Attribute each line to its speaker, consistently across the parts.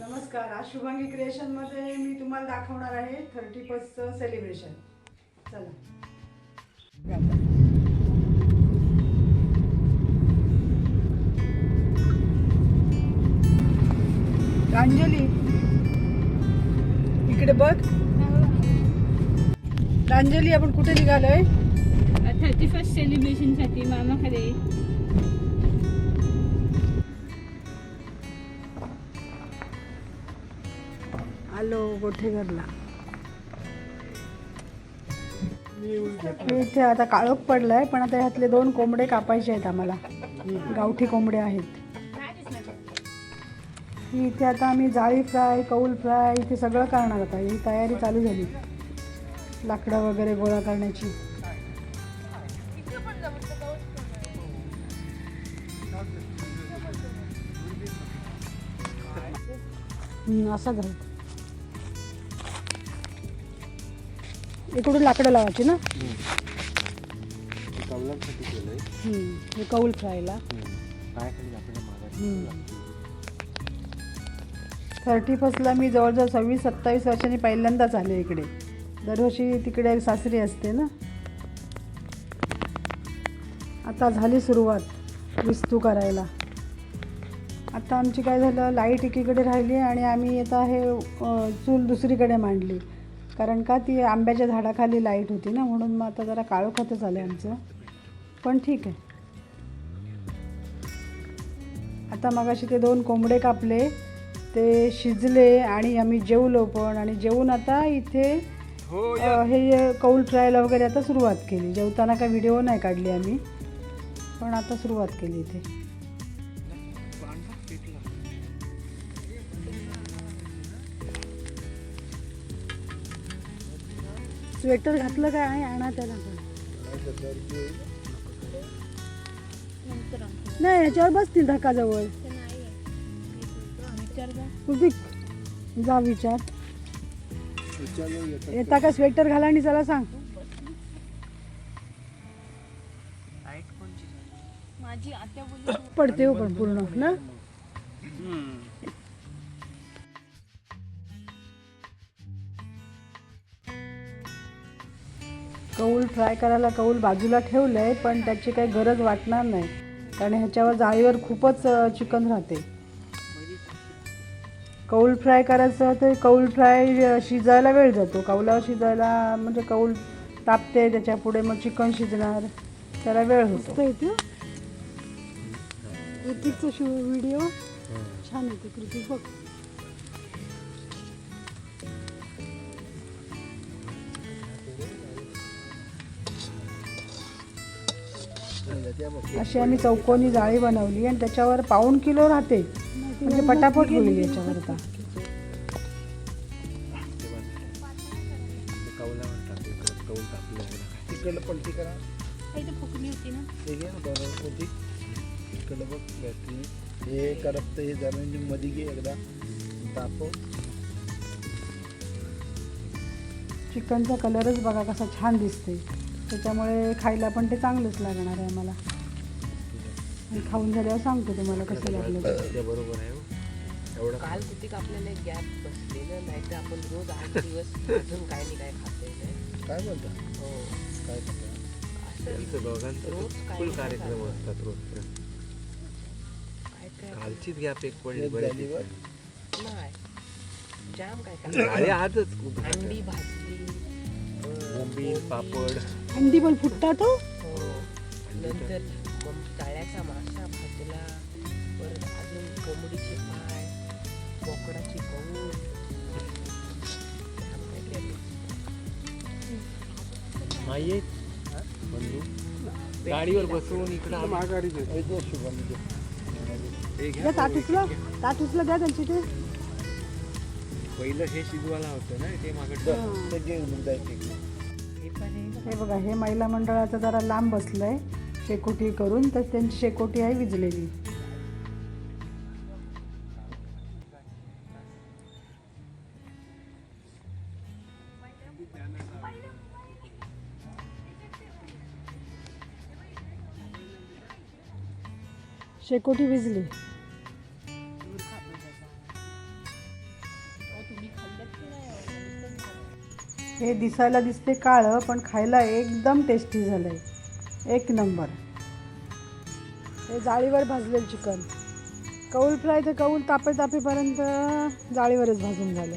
Speaker 1: नमस्कार आज शुभांगी क्रिएशनमध्ये मी तुम्हाला दाखवणार आहे थर्टी फर्स्टचं सेलिब्रेशन चला. प्रांजली इकडे बघ. प्रांजली आपण कुठे निघालोय?
Speaker 2: थर्टी फर्स्ट सेलिब्रेशनसाठी मामाकडे.
Speaker 1: आलो गोठेघरला. इथे आता काळोख पडलाय पण आता ह्यातले दोन कोंबडे कापायचे आहेत आम्हाला. गावठी कोंबडे आहेत. इथे आता आम्ही जाळी फ्राय कौल फ्राय इथे सगळं करणार आता. ही तयारी चालू झाली. लाकडं वगैरे गोळा करण्याची. असा घाल इकडून लाकडं लावायची ना?
Speaker 3: कौलांसाठी केलंय
Speaker 1: हम्म, हे कौल फ्रायला. थर्टी फर्स्टला मी जवळजवळ सव्वीस सत्तावीस वर्षांनी पहिल्यांदाच आले इकडे. दरवर्षी तिकडे सासरी असते ना? आता झाली सुरुवात विस्तू करायला. आता आमची काय झालं लाइट एकीकडे राहिली आणि आम्ही आता हे अ, चूल दुसरीकडे मांडली. कारण का ती आंब्याच्या झाडाखाली लाइट होती ना म्हणून मग आता जरा काळोखातच आलं आमचं. पण ठीक आहे. आता मगाशी ते दोन कोंबडे कापले ते शिजले आणि आम्ही जेवलो पण आणि जेवून आता इथे अ, हे कौल ट्रायला वगैरे आता सुरुवात केली. जेवताना काय व्हिडिओ नाही काढली आम्ही पण आता सुरुवात केली इथे. स्वेटर घातलं काय आहे? आणा त्याला. नाही याच्यावर बसतील धक्काजवळ. कुठे जा विचार. येता का स्वेटर घाला आणि चला सांग.
Speaker 2: माझी
Speaker 1: पडते हो पण पूर्ण ना? कौल फ्राय करायला कौल बाजूला ठेवलं आहे पण त्याची काही गरज वाटणार नाही. कारण ह्याच्यावर जाळीवर खूपच चिकन राहते. कौल फ्राय करायचं तर कौल फ्राय शिजायला वेळ जातो. कौलावर शिजायला म्हणजे कौल तापते त्याच्या पुढे मग चिकन शिजणार. त्याला वेळ होतो. ऋतिकचा व्हिडिओ छान येतो कृती बघ. अशी आम्ही चौकोनी जाळी बनवली आणि त्याच्यावर पाऊण किलो राहते. म्हणजे पटापट होईल याच्यावर आता.
Speaker 3: बॅटरी हे मध्ये घे एकदा. तापव
Speaker 1: चिकनचा कलरच बघा कसा छान दिसते त्याच्यामुळे खायला पण ते चांगलंच लागणार आहे मला आणि खाऊन झाल्यावर सांगतो तुम्हाला कसं लागलं ते.
Speaker 3: बरोबर आहे हो. एवढं
Speaker 4: काल किती आपल्याला एक गॅप बसली ना नाही तर आपण रोज आठ दिवस अजून काय नाही काय खाते नाही
Speaker 3: काय बोलता?
Speaker 4: हो.
Speaker 3: काय करता
Speaker 4: असं
Speaker 3: त्यांचं दोघांचं
Speaker 4: रोज काय
Speaker 3: फुल
Speaker 4: नाही
Speaker 3: कार्यक्रम
Speaker 4: काय
Speaker 3: असतात रोज.
Speaker 4: काय काय?
Speaker 3: कालचीच गॅप एक पडली
Speaker 5: एक
Speaker 3: बऱ्याच
Speaker 5: झाली वर.
Speaker 3: दिवसांनी.
Speaker 4: नाही. जाम काय काय
Speaker 3: झाली आजच खूप
Speaker 4: अंडी भाजली
Speaker 3: बोंबील पापड.
Speaker 1: अंडी पण फुटतात हो.
Speaker 4: हो. नंतर तळ्याचा मासा भाजला परत अजून कोंबडीचे पाय बोकडाची कौल
Speaker 3: आहेत? बंधू? गाडीवर बसवून इकडं माघारी
Speaker 1: द्या ताट उचला. ताट उचला द्या त्यांची ते.
Speaker 3: पहिलं हे शिजवायला होतं ना ते मागं
Speaker 5: ते मुद्दा.
Speaker 4: हे
Speaker 1: बघा हे महिला मंडळाचं जरा लांब बसलंय. शेकोटी करून तर त्यांची शेकोटी आहे विजलेली. शेकोटी विजली. हे दिसायला दिसते काळं पण खायला एकदम टेस्टी झालं आहे एक नंबर. हे जाळीवर भाजलेलं चिकन कौल फ्राय ते कौल तापे तापेपर्यंत जाळीवरच भाजून झालं.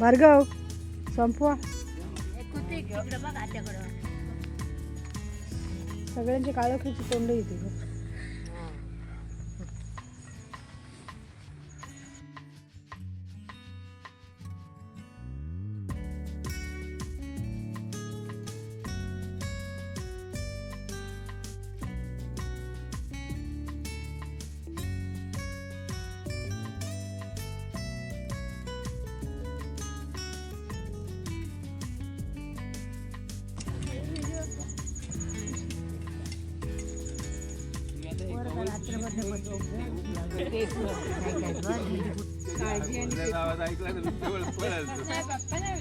Speaker 1: भार्गव संपवा. सगळ्यांची काळोखीची तोंड येते. गं.
Speaker 2: पप्पा नाही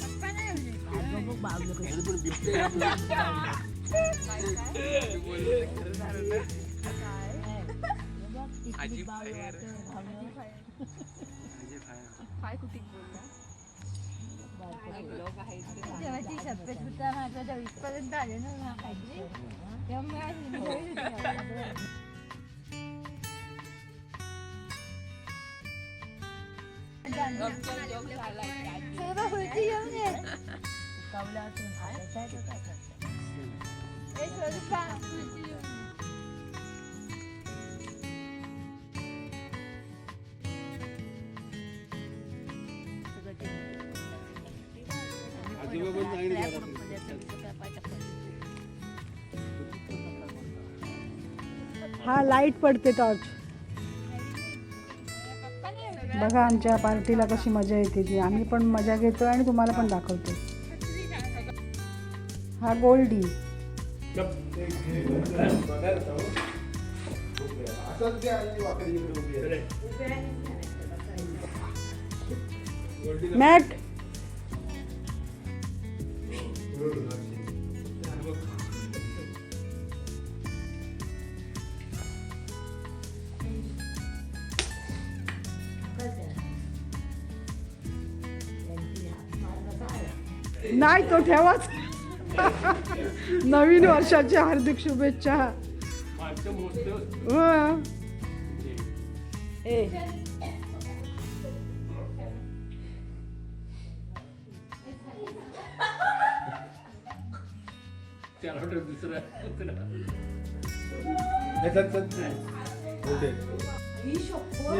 Speaker 2: पप्पा नाही जेव्हा ती दहावीपर्यंत आले ना मला तेव्हा मी खुर्ची घेऊन ये. ए, स्वरूपा, खुर्ची घेऊन ये.
Speaker 1: हा लाइट पडते टॉर्च बघा आमच्या पार्टीला कशी मजा येते ती. आम्ही पण मजा घेतो आणि तुम्हाला पण दाखवतो हा गोल्डी. मॅट. काय तो ठेवाच. नवीन वर्षाच्या हार्दिक शुभेच्छा. ए.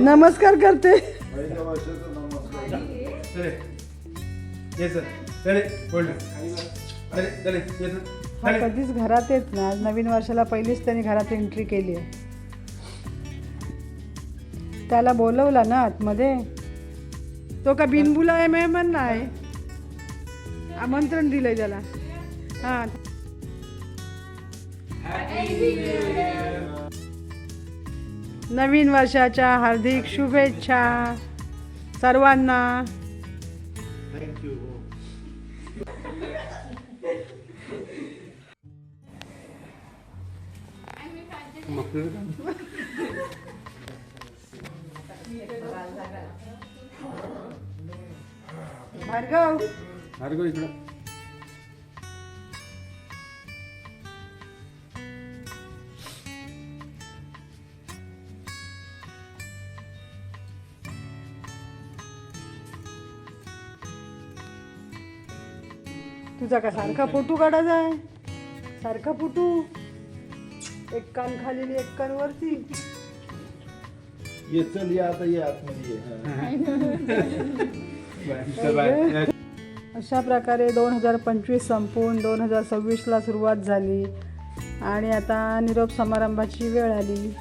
Speaker 1: नमस्कार करते.
Speaker 3: पहिल्या सर. नमस्कार. चले. बोल.
Speaker 1: हा. कधीच घरात येत ना आज नवीन वर्षाला पहिलीच त्यांनी घरात एंट्री केली आहे त्याला बोलवला ना आतमध्ये तो का बिनबुला आहे मेहमान नाही आमंत्रण दिलंय त्याला हा नवीन वर्षाच्या हार्दिक शुभेच्छा सर्वांना
Speaker 3: you.
Speaker 1: भार्गव
Speaker 3: भार्गव इकडं
Speaker 1: तुझा का सारखा फोटो काढायचा आहे? सारखा फोटो एक कान खाली एक कान वरती.
Speaker 5: ये चल या आता ये आतमध्ये हा.
Speaker 1: अशा प्रकारे दोन हजार पंचवीस संपून दोन हजार सव्वीसला सुरुवात झाली. आणि आता निरोप समारंभाची वेळ आली.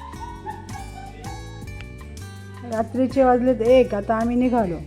Speaker 1: रात्रीचे वाजलेत एक आता आम्ही निघालो.